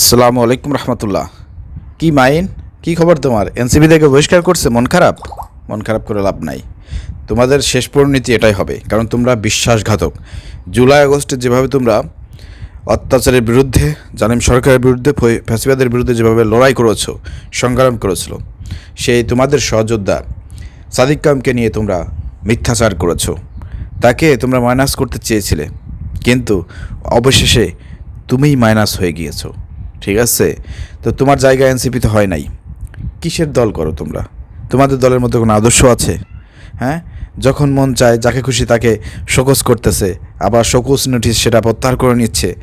আসসালামু আলাইকুম রহমতুল্লাহ। কি মাইন? কি খবর তোমার? এনসিবি থেকে বহিষ্কার করছে, মন খারাপ? মন খারাপ করে লাভ নাই। তোমাদের শেষ পরিণতি এটাই হবে, কারণ তোমরা বিশ্বাসঘাতক। জুলাই, আগস্টে যেভাবে তোমরা অত্যাচারের বিরুদ্ধে, জালিম সরকারের বিরুদ্ধে ফ্যাসিবাদের বিরুদ্ধে যেভাবে লড়াই করেছ, সংগ্রাম করেছিল, সেই তোমাদের সহযোদ্ধা সাদিক কামকে নিয়ে তোমরা মিথ্যাচার করেছ। তাকে তোমরা মাইনাস করতে চেয়েছিলে, কিন্তু অবশেষে তুমিই মাইনাস হয়ে গিয়েছো। ঠিক আছে? তো তোমার জায়গা এনসিপিতে হয় নাই। কিসের দল করো তোমরা? তোমাদের দলের মধ্যে কোনো আদর্শ আছে? হ্যাঁ? যখন মন চায়, যাকে খুশি তাকে শোকস করতেছে, আবার শোকস নোটিশ সেটা প্রত্যাহার করে নিচ্ছে।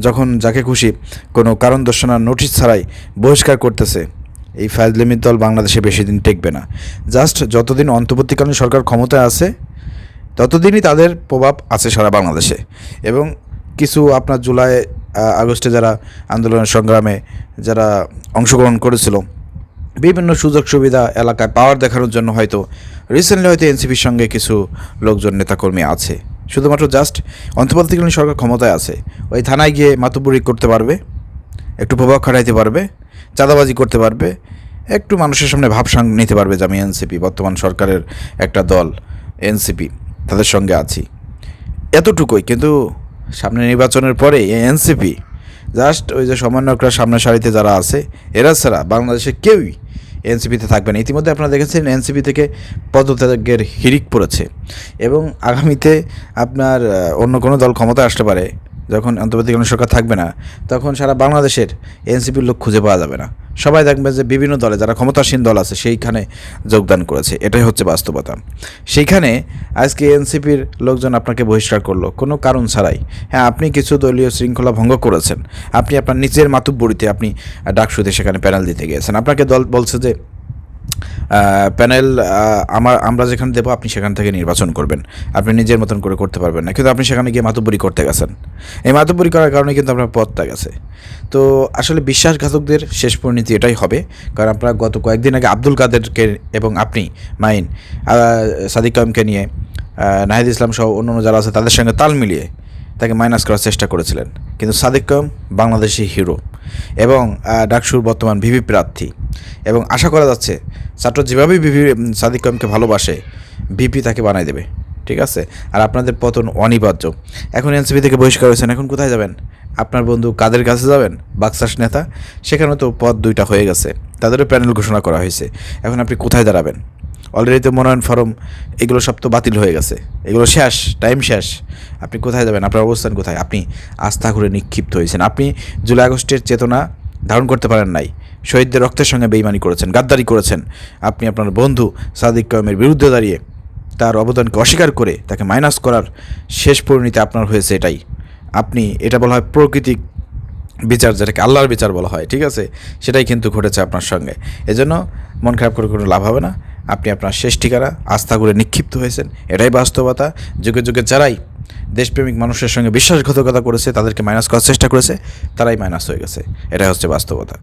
যখন যাকে খুশি কোনো কারণ দর্শনার নোটিশ ছাড়াই বহিষ্কার করতেছে, এই ফাজলিমির দল বাংলাদেশে বেশি দিন টেকবে না। জাস্ট যতদিন অন্তর্বর্তীকালীন সরকার ক্ষমতায় আছে, ততদিনই তাদের প্রভাব আছে সারা বাংলাদেশে। এবং কিছু আপনার জুলাই আগস্টে যারা আন্দোলনের সংগ্রামে যারা অংশগ্রহণ করেছিল, বিভিন্ন সুযোগ সুবিধা এলাকায় পাওয়ার দেখানোর জন্য হয়তো রিসেন্টলি হয়তো এনসিপির সঙ্গে কিছু লোকজন, নেতাকর্মী আছে। শুধুমাত্র জাস্ট অন্তর্বর্তীকালীন সরকার ক্ষমতায় আছে। ওই থানায় গিয়ে মাতুবুরি করতে পারবে, একটু প্রভাব খাটাইতে পারবে, চাঁদাবাজি করতে পারবে, একটু মানুষের সামনে ভাবসাং নিতে পারবে যে আমি এনসিপি, বর্তমান সরকারের একটা দল, এনসিপি, তাদের সঙ্গে আছি। এতটুকুই, কিন্তু সামনে নির্বাচনের পরে এনসিপি জাস্ট ওই যে সমন্বয়করা সামনে সারিতে যারা আছে, এরা ছাড়া বাংলাদেশে কেউই এনসিপিতে থাকবে না। ইতিমধ্যে আপনারা দেখেছেন এনসিপি থেকে পদত্যাগের হিরিক পড়েছে এবং আগামীতে আপনার অন্য কোনো দল ক্ষমতা আসতে পারে, যখন অন্তর্বর্তীকালীন সরকার থাকবে না, তখন সারা বাংলাদেশের এনসিপির লোক খুঁজে পাওয়া যাবে না। সবাই দেখবে যে বিভিন্ন দলে, যারা ক্ষমতাসীন দল আছে, সেইখানে যোগদান করেছে। এটাই হচ্ছে বাস্তবতা। সেইখানে আজকে এনসিপির লোকজন আপনাকে বহিষ্কার করল। কোনো কারণ ছাড়াই। হ্যাঁ আপনি কিছু দলীয় শৃঙ্খলা ভঙ্গ করেছেন। আপনি আপনার নিজের মাতুব্বরিতে আপনি ডাকসুতে সেখানে প্যানেল দিতে গিয়েছেন। আপনাকে দল বলছে যে প্যানেল আমার, আমরা যেখানে দেবো, আপনি সেখান থেকে নির্বাচন করবেন। আপনি নিজের মতন করে করতে পারবেন না। কিন্তু আপনি সেখানে গিয়ে মাতুব্বরি করতে গেছেন। এই মাতুব্বরি করার কারণে কিন্তু আপনার পথটা গেছে তো আসলে বিশ্বাসঘাতকদের শেষ পরিণতি এটাই হবে। কারণ আপনারা গত কয়েকদিন আগে আব্দুল কাদেরকে এবং আপনি, মাইন সাদিক কামকে নিয়ে নাহিদ ইসলাম সহ অন্যান্য যারা আছে, তাদের সঙ্গে তাল মিলিয়ে তাকে মাইনাস করার চেষ্টা করেছিলেন। কিন্তু সাদিক কাম বাংলাদেশি হিরো। এবং ডাকসুর বর্তমান ভিভি প্রার্থী। এবং আশা করা যাচ্ছে ছাত্র যেভাবেই ভিভি সাদিক কামকে ভালোবাসে বিপি তাকে বানাই দেবে, ঠিক আছে? আর আপনাদের পতন অনিবার্য। এখন এনসিপি থেকে বহিষ্কার হয়েছেন, এখন কোথায় যাবেন? আপনার বন্ধু কাদের কাছে যাবেন? বাক্সাস নেতা? সেখানে তো পদ দুইটা হয়ে গেছে, তাদেরও প্যানেল ঘোষণা করা হয়েছে। এখন আপনি কোথায় দাঁড়াবেন? অলরেডি তো মনোনয়ন ফর্ম, এগুলো সব তো বাতিল হয়ে গেছে, এগুলো শেষ টাইম শেষ। আপনি কোথায় যাবেন? আপনার অবস্থান কোথায়? আপনি আস্থা করে নিক্ষিপ্ত হয়েছেন। আপনি জুলাই আগস্টের চেতনা ধারণ করতে পারেন নাই। শহীদদের রক্তের সঙ্গে বেইমানি করেছেন, গাদ্দারি করেছেন। আপনি আপনার বন্ধু সাদিক কয়েমের বিরুদ্ধে দাঁড়িয়ে তার অবদানকে অস্বীকার করে তাকে মাইনাস করার শেষ পরিণতি আপনার হয়েছে এটাই। আপনি এটা বলা হয় প্রকৃতিক বিচার, যেটাকে আল্লাহর বিচার বলা হয়, ঠিক আছে? সেটাই কিন্তু ঘটেছে আপনার সঙ্গে। এজন্য মন খারাপ করে কোনো লাভ হবে না। আপনি আপনার শেষ ঠিকানা আস্থা করে নিক্ষিপ্ত হয়েছেন। এটাই বাস্তবতা। যুগে যুগে যারাই দেশপ্রেমিক মানুষের সঙ্গে বিশ্বাসঘাতকতা করেছে, তাদেরকে মাইনাস করার চেষ্টা করেছে, তারাই মাইনাস হয়ে গেছে। এটাই হচ্ছে বাস্তবতা।